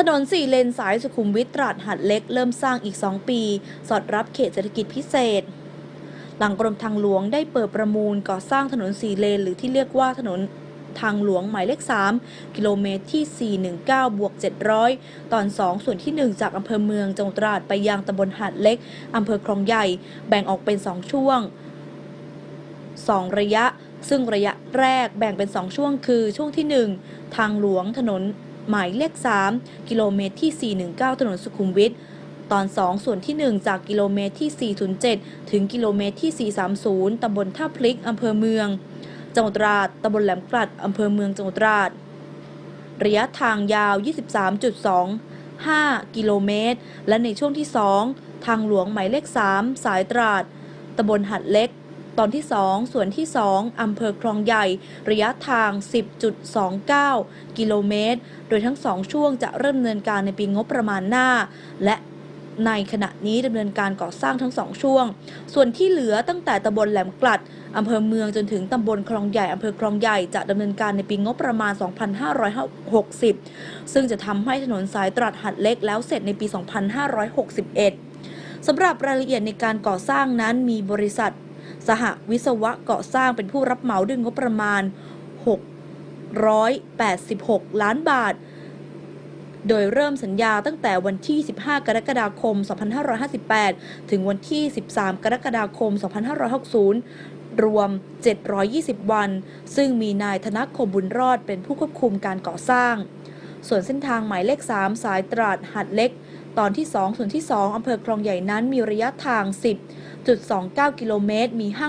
ถนนสี่เลนสายสุขุมวิทตราดหัดเล็กเริ่มสร้างอีก 2 ปี สอดรับเขตเศรษฐกิจพิเศษ หลังกรมทางหลวงได้เปิดประมูลก่อสร้างถนนสี่เลน หรือที่เรียกว่าถนนทางหลวงหมายเลข 3 กิโลเมตรที่ 419 บวก 700 ตอน 2 ส่วนที่ 1 จากอำเภอเมืองจังหวัดตราดไปยังตำบลหาดเล็กอำเภอคลองใหญ่ แบ่งออกเป็น 2 ช่วง 2 ระยะ ซึ่งระยะแรกแบ่งเป็น 2 ช่วงคือช่วงที่ 1 ทางหลวงถนน หมายเลข 3 กิโลเมตรที่ 419 ถนนสุขุมวิทตอน 2 ส่วนที่ 1 จากกิโลเมตรที่ 407 ถึงกิโลเมตรที่ 430 ตำบลท่าพลิก อำเภอเมือง จังหวัดตราด ตำบลแหลมกลัด อำเภอเมือง จังหวัดตราด ระยะทางยาว 23.25 กิโลเมตร และในช่วงที่ 2 ทางหลวงหมายเลข 3 สายตราด ตำบลหัดเล็ก ตอนที่ 2 ส่วนที่ 2อำเภอคลองใหญ่ ระยะทาง 10.29 กิโลเมตร โดยทั้ง 2 ช่วงจะเริ่มดำเนินการในปีงบประมาณหน้า และในขณะนี้ดำเนินการก่อสร้างทั้ง2ช่วง ส่วนที่เหลือตั้งแต่ตำบลแหลมกลัดอำเภอเมืองจนถึงตำบลคลองใหญ่อำเภอคลองใหญ่จะดำเนินการในปีงบประมาณ 2560 ซึ่งจะทำให้ถนนสายตราดหัดเล็กแล้วเสร็จในปี 2561สำหรับรายละเอียดในการก่อสร้างนั้นมีบริษัท สหวิศวะก่อสร้างเป็นผู้รับเหมาด้วยงบประมาณ 686 ล้านบาท โดยเริ่มสัญญาตั้งแต่วันที่ 15 กรกฎาคม 2558 ถึงวันที่ 13 กรกฎาคม 2560 รวม 720 วัน ซึ่งมีนายธนคมบุญรอดเป็นผู้ควบคุมการก่อสร้าง ส่วนเส้นทางหมายเลข 3 สายตราดหัดเล็ก ตอนที่ 2 ส่วนที่ 2 อำเภอคลองใหญ่นั้นมีระยะทาง 10.29 กิโลเมตร มีห้าง